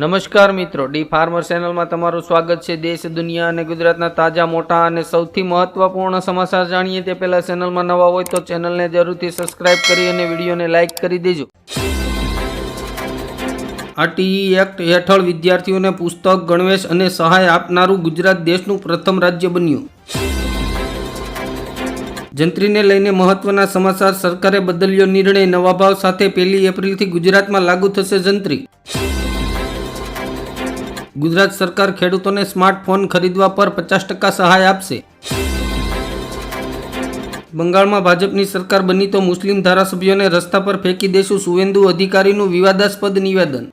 નમસ્કાર મિત્રો, D farmer ચેનલમાં તમારું સ્વાગત છે. દેશ, દુનિયા અને ગુજરાતના તાજા, મોટા અને સૌથી મહત્વપૂર્ણ સમાચાર જાણીએ તે પહેલા ચેનલમાં નવા હોય તો ચેનલને જરૂરથી સબસ્ક્રાઇબ કરી અને વિડીયોને લાઇક કરી દેજો. આ ટીઈ એક્ટ હેઠળ વિદ્યાર્થીઓને પુસ્તક, ગણવેશ અને સહાય આપનારું ગુજરાત દેશનું પ્રથમ રાજ્ય બન્યું. જંત્રીને લઈને મહત્વના સમાચાર સરકારે બદલ્યો નિર્ણય. નવા ભાવ સાથે પહેલી એપ્રિલથી ગુજરાતમાં લાગુ થશે જંત્રી. ગુજરાત સરકાર ખેડૂતોને સ્માર્ટફોન ખરીદવા પર પચાસ ટકા સહાય આપશે. બંગાળમાં ભાજપની સરકાર બની તો મુસ્લિમ ધારાસભ્યોને રસ્તા પર ફેંકી દેશું સુવેન્દુ અધિકારીનું વિવાદાસ્પદ નિવેદન.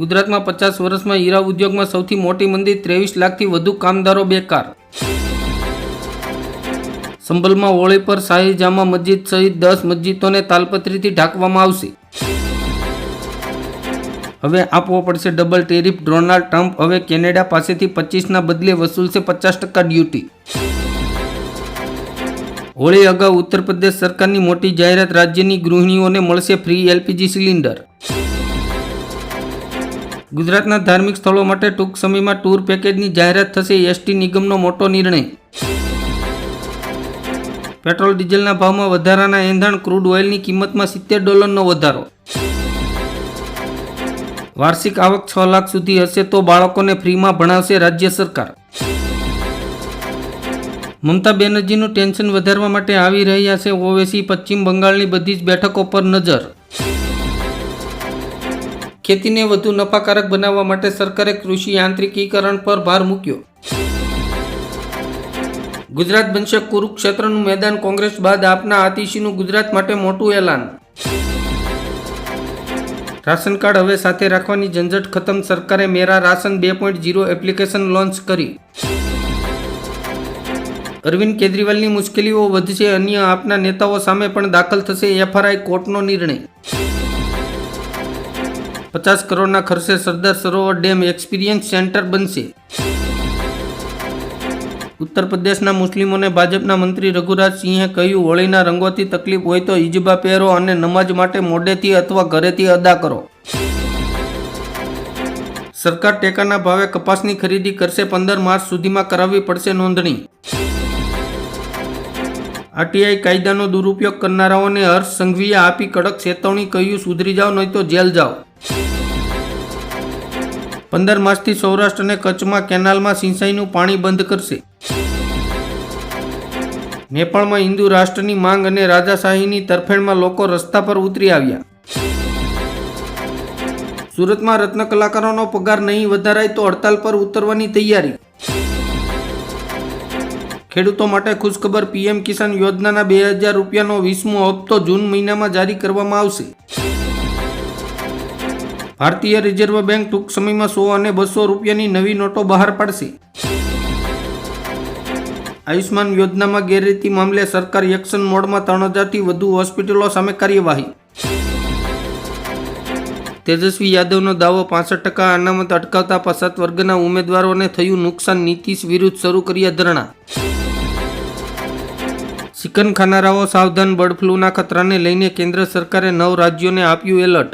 ગુજરાતમાં પચાસ વર્ષમાં હીરા ઉદ્યોગમાં સૌથી મોટી મંદી ત્રેવીસ લાખથી વધુ કામદારો બેકાર. સંભલમાં હોળી પર શાહીજામા મસ્જિદ સહિત દસ મસ્જિદોને તાલપત્રીથી ઢાંકવામાં આવશે. હવે આપવો પડશે ડબલ ટેરિફ ડોનાલ્ડ ટ્રમ્પ હવે કેનેડા પાસેથી પચીસના બદલે વસૂલશે પચાસ ટકા ડ્યુટી. હોળી અગાઉ ઉત્તર પ્રદેશ સરકારની મોટી જાહેરાત રાજ્યની ગૃહિણીઓને મળશે ફ્રી એલપીજી સિલિન્ડર ગુજરાતના ધાર્મિક સ્થળો માટે ટૂંક સમયમાં ટૂર પેકેજની જાહેરાત થશે એસટી નિગમનો મોટો નિર્ણય. પેટ્રોલ ડીઝલના ભાવમાં વધારાના એંધાણ ક્રૂડ ઓઇલની કિંમતમાં સિત્તેર ડોલરનો વધારો. વાર્ષિક આવક છ લાખ સુધી હશે તો બાળકોને ફ્રીમાં ભણાવશે રાજ્ય સરકાર. મમતા બેનર્જીનું ટેન્શન વધારવા માટે આવી રહ્યા છે ઓવેસી, પશ્ચિમ બંગાળની બધી જ બેઠકો પર નજર. ખેતીને વધુ નફાકારક બનાવવા માટે સરકારે કૃષિ યાંત્રિકીકરણ પર ભાર મૂક્યો. ગુજરાત બનશે કુરુક્ષેત્રનું મેદાન કોંગ્રેસ બાદ આપના આતિશીનું ગુજરાત માટે મોટું એલાન. રાશન કાર્ડ હવે સાથે રાખવાની ઝંઝટ ખતમ, સરકારે મેરા રાશન બે પોઈન્ટ જીરો એપ્લિકેશન લોન્ચ કરી. અરવિંદ કેજરીવાલની મુશ્કેલીઓ વધશે, અન્ય આપના નેતાઓ સામે પણ દાખલ થશે એફઆરઆઈ કોર્ટનો નિર્ણય. પચાસ કરોડના ખર્ચે Sardar Sarovar dam experience centre બનશે. ઉત્તર પ્રદેશના મુસ્લિમોને ભાજપના મંત્રી રઘુરાજ સિંહે કહ્યું, હોળીના રંગોથી તકલીફ હોય તો ઇજબા પહેરો અને નમાજ માટે મોડેથી અથવા ઘરેથી અદા કરો. સરકાર ટેકાના ભાવે કપાસની ખરીદી કરશે, પંદર માર્ચ સુધીમાં કરાવવી પડશે નોંધણી. આરટીઆઈ કાયદાનો દુરુપયોગ કરનારાઓને હર્ષ સંઘવીએ આપી કડક ચેતવણી, કહ્યું, સુધરી જાઓ, નહીં તો જેલ જાઓ. પંદર માસથી સૌરાષ્ટ્ર અને કચ્છમાં કેનાલમાં સિંચાઈનું પાણી બંધ કરશે. નેપાળમાં હિન્દુ રાષ્ટ્રની માંગ અને રાજાશાહીની તરફેણમાં લોકો રસ્તા પર ઉતરી આવ્યા. સુરતમાં રત્ન કલાકારોનો પગાર નહીં વધારાય તો હડતાલ પર ઉતરવાની તૈયારી. ખેડૂતો માટે ખુશખબર પીએમ કિસાન યોજનાના બે હજાર રૂપિયાનો વીસમો હપ્તો જૂન મહિનામાં જારી કરવામાં આવશે. ભારતીય રિઝર્વ બેંક ટૂંક સમયમાં સો અને બસો રૂપિયાની નવી નોટો બહાર પાડશે. આયુષ્માન યોજનામાં ગેરરીતિ મામલે સરકાર એક્શન મોડમાં ત્રણ હજારથી વધુ હોસ્પિટલો સામે કાર્યવાહી. તેજસ્વી યાદવનો દાવો પાસઠ ટકા અનામત અટકાવતા પસાત વર્ગના ઉમેદવારોને થયું નુકસાન, નીતિશ વિરુદ્ધ શરૂ કર્યા ધરણા. ચિકન ખાનારાઓ સાવધાન બર્ડ ફ્લૂના ખતરાને લઈને કેન્દ્ર સરકારે નવ રાજ્યોને આપ્યું એલર્ટ.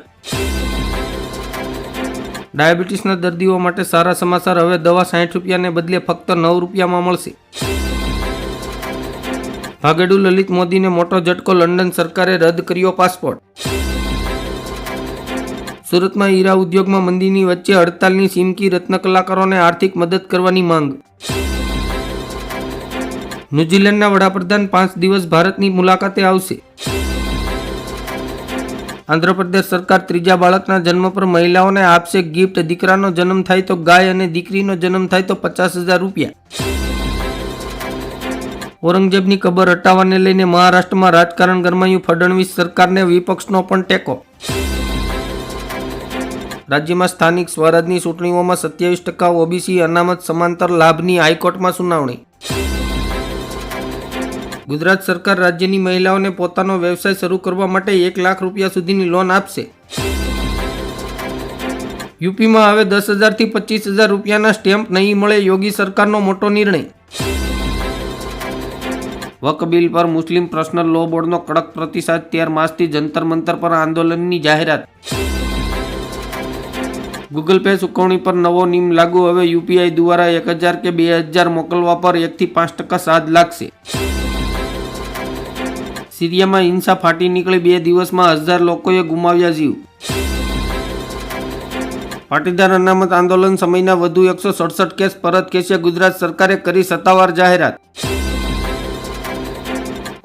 ડાયાબિટીસના દર્દીઓ માટે સારા સમાચાર હવે દવા સાઠ રૂપિયાને બદલે ફક્ત નવ રૂપિયામાં મળશે. ભાગેડુ લલિત મોદીને મોટો ઝટકો લંડન સરકારે રદ કર્યો પાસપોર્ટ. સુરતમાં હીરા ઉદ્યોગમાં મંદીની વચ્ચે હડતાલની સિમકી રત્ન કલાકારોને આર્થિક મદદ કરવાની માંગ. ન્યૂઝીલેન્ડના વડાપ્રધાન પાંચ દિવસ ભારતની મુલાકાતે આવશે. આંધ્રપ્રદેશ સરકાર ત્રીજા બાળકના જન્મ પર મહિલાઓને આપશે ગિફ્ટ. દીકરાનો જન્મ થાય તો ગાય અને દીકરીનો જન્મ થાય તો પચાસ હજાર રૂપિયા. ઔરંગઝેબની કબર હટાવવાને લઈને મહારાષ્ટ્રમાં રાજકારણ ગરમાયું ફડણવીસ સરકારને વિપક્ષનો પણ ટેકો. રાજ્યમાં સ્થાનિક સ્વરાજની ચૂંટણીઓમાં સત્યાવીસ ટકા ઓબીસી અનામત સમાંતર લાભની હાઈકોર્ટમાં સુનાવણી. ગુજરાત સરકાર રાજ્યની મહિલાઓને પોતાનો વ્યવસાય શરૂ કરવા માટે એક લાખ રૂપિયા સુધીની લોન આપશે. યુપીમાં હવે દસ હજારથી પચીસ હજાર રૂપિયાના સ્ટેમ્પ નહીં મળે યોગી સરકારનો મોટો નિર્ણય. વક બિલ પર મુસ્લિમ પર્સનલ લો બોર્ડનો કડક પ્રતિસાદ તેર માસથી જંતર મંતર પર આંદોલનની જાહેરાત. ગૂગલ પે ચૂકવણી પર નવો નિયમ લાગુ, હવે યુપીઆઈ દ્વારા એક હજાર કે બે હજાર મોકલવા પર એકથી પાંચ ટકા સાદ લાગશે. સિરિયામાં હિંસા ફાટી નીકળી બે દિવસમાં હજાર લોકોએ ગુમાવ્યા જીવ. પાટીદાર અનામત આંદોલન સમયના વધુ એકસો સડસઠ કેસ પરત ખેંચ્યા ગુજરાત સરકારે કરી સત્તાવાર જાહેરાત.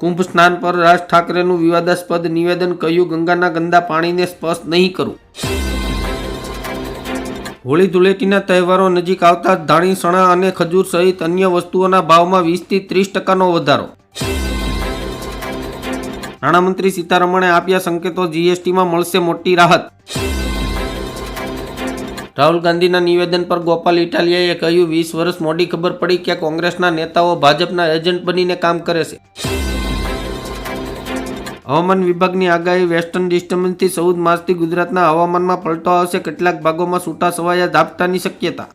કુંભ સ્નાન પર રાજ ઠાકરેનું વિવાદાસ્પદ નિવેદન કહ્યું, ગંગાના ગંદા પાણીને સ્પર્શ નહીં કરું. હોળી ધૂળેટીના તહેવારો નજીક આવતા ધાણી સણા અને ખજૂર સહિત અન્ય વસ્તુઓના ભાવમાં વીસથી ત્રીસ ટકાનો વધારો. નાણામંત્રી સીતારમણે આપ્યા સંકેતો જીએસટીમાં મળશે મોટી રાહત. રાહુલ ગાંધીના નિવેદન પર ગોપાલ ઇટાલિયાએ કહ્યું, વીસ વર્ષ મોડી ખબર પડી કે કોંગ્રેસના નેતાઓ ભાજપના એજન્ટ બનીને કામ કરે છે. હવામાન વિભાગની આગાહી, વેસ્ટર્ન ડિસ્ટર્બન્સથી ચૌદ માર્ચથી ગુજરાતના હવામાનમાં પલટો આવશે. કેટલાક ભાગોમાં છૂટા છવાયા ઝાપટાની શક્યતા.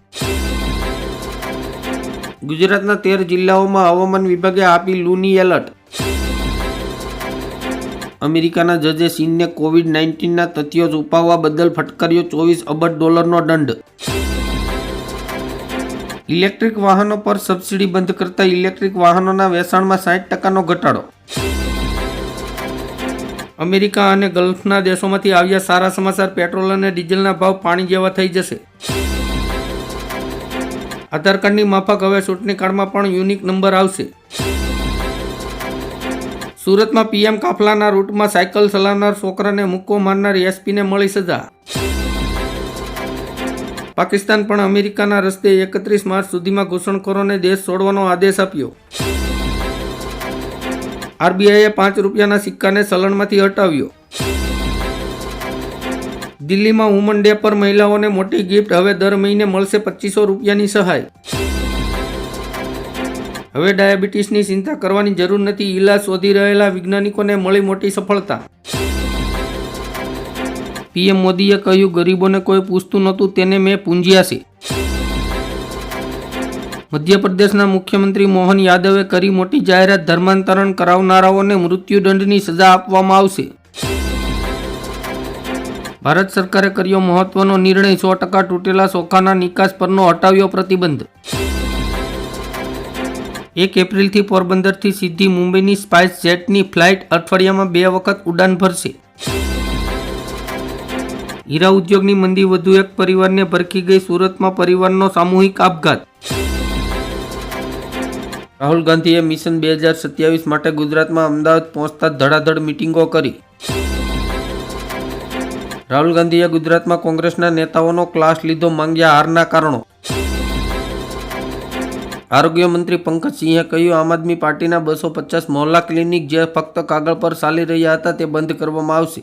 ગુજરાતના તેર જિલ્લાઓમાં હવામાન વિભાગે આપી લૂની એલર્ટ. અમેરિકાના જજે ચીનને કોવિડ નાઇન્ટીનના તથ્યો છુપાવવા બદલ ફટકાર્યો ચોવીસ અબજ ડોલરનો દંડ. ઇલેક્ટ્રિક વાહનો પર સબસિડી બંધ કરતા ઇલેક્ટ્રિક વાહનોના વેચાણમાં સાઠ ટકાનો ઘટાડો. અમેરિકા અને ગલ્ફના દેશોમાંથી આવ્યા સારા સમાચાર, પેટ્રોલ અને ડીઝલના ભાવ પાણી જેવા થઈ જશે. આધાર કાર્ડની માફક હવે ચૂંટણી કાર્ડમાં પણ યુનિક નંબર આવશે. સુરતમાં પીએમ કાફલાના રૂટમાં સાયકલ ચલાવનાર છોકરાને મુક્કો મારનાર એસપીને મળી સજા. પાકિસ્તાન પણ અમેરિકાના રસ્તે એકત્રીસ માર્ચ સુધીમાં ઘૂસણખોરોને દેશ છોડવાનો આદેશ આપ્યો. આરબીઆઈએ પાંચ રૂપિયાના સિક્કાને ચલણમાંથી હટાવ્યો. દિલ્હીમાં વુમન ડે પર મહિલાઓને મોટી ગિફ્ટ હવે દર મહિને મળશે પચીસો રૂપિયાની સહાય. હવે ડાયાબિટીસની ચિંતા કરવાની જરૂર નથી. ઇલાજ શોધી રહેલા વૈજ્ઞાનિકોને મળી મોટી સફળતા. પીએમ મોદીએ કહ્યું, ગરીબોને કોઈ પૂછતું નહોતું, તેને મેં પૂંજ્યા છે. મધ્યપ્રદેશના મુખ્યમંત્રી મોહન યાદવે કરી મોટી જાહેરાત, ધર્માંતરણ કરાવનારાઓને મૃત્યુદંડની સજા આપવામાં આવશે. ભારત સરકારે કર્યો મહત્વનો નિર્ણય, સો ટકા તૂટેલા ચોખાના નિકાસ પરનો હટાવ્યો પ્રતિબંધ. એક એપ્રિલથી પોરબંદરથી સીધી મુંબઈની સ્પાઇસ જેટની ફ્લાઇટ અઠવાડિયામાં બે વખત ઉડાન ભરશે. હીરા ઉદ્યોગની મંદી વધુ એક પરિવારને ભરખી ગઈ સુરતમાં પરિવારનો સામૂહિક આપઘાત. રાહુલ ગાંધીએ મિશન બે હજાર સત્યાવીસ માટે ગુજરાતમાં અમદાવાદ પહોંચતા ધડાધડ મિટિંગો કરી. રાહુલ ગાંધીએ ગુજરાતમાં કોંગ્રેસના નેતાઓનો ક્લાસ લીધો માંગ્યા હારના કારણો. આરોગ્ય મંત્રી પંકજસિંહે કહ્યું, આમ આદમી પાર્ટીના બસો પચાસ મોહલ્લા ક્લિનિક જે ફક્ત કાગળ પર ચાલી રહ્યા હતા તે બંધ કરવામાં આવશે.